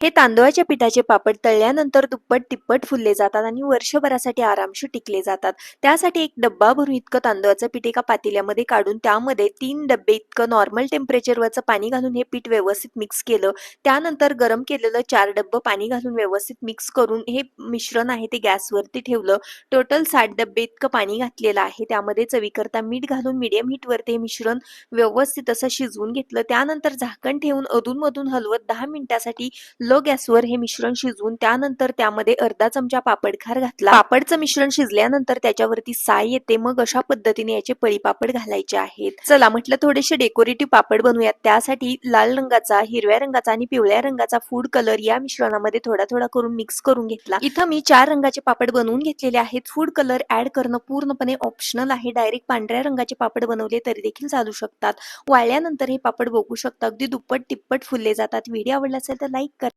हे तांदळाच्या पिठाचे पापड तळल्यानंतर दुप्पट तिप्पट फुलले जातात आणि वर्षभरासाठी आरामशीर टिकले जातात. त्यासाठी एक डब्बा भरून इतकं तांदळाचं पीठ एका पातेल्यामध्ये काढून त्यामध्ये तीन डब्बे इतकं नॉर्मल टेम्परेचरवरचं पाणी घालून हे पीठ व्यवस्थित मिक्स केलं. त्यानंतर गरम केलेलं चार डब्बं पाणी घालून व्यवस्थित मिक्स करून हे मिश्रण आहे ते गॅसवरती ठेवलं. टोटल साठ डब्बे इतकं पाणी घातलेलं आहे. त्यामध्ये चवीकरता मीठ घालून मिडियम हीटवरती हे मिश्रण व्यवस्थित असं शिजवून घेतलं. त्यानंतर झाकण ठेवून अधूनमधून हलवत दहा मिनिटासाठी लो गॅसवर हे मिश्रण शिजवून त्यानंतर त्यामध्ये अर्धा चमचा पापडखार घातला. पापडचं मिश्रण शिजल्यानंतर त्याच्यावरती साय येते. मग अशा पद्धतीने याचे पळी पापड घालायचे आहेत. चला म्हटलं थोडेसे डेकोरेटिव्ह पापड बनवूयात. त्यासाठी लाल रंगाचा हिरव्या रंगाचा आणि पिवळ्या रंगाचा फूड कलर या मिश्रणामध्ये थोडा थोडा करून मिक्स करून घेतला. इथं मी चार रंगाचे पापड बनवून घेतलेले आहेत. फूड कलर ऍड करणं पूर्णपणे ऑप्शनल आहे. डायरेक्ट पांढऱ्या रंगाचे पापड बनवले तरी देखील चालू शकतात. वाळल्यानंतर हे पापड बघू शकता. अगदी दुप्पट तिप्पट फुलले जातात. व्हिडिओ आवडला असेल तर लाईक करा.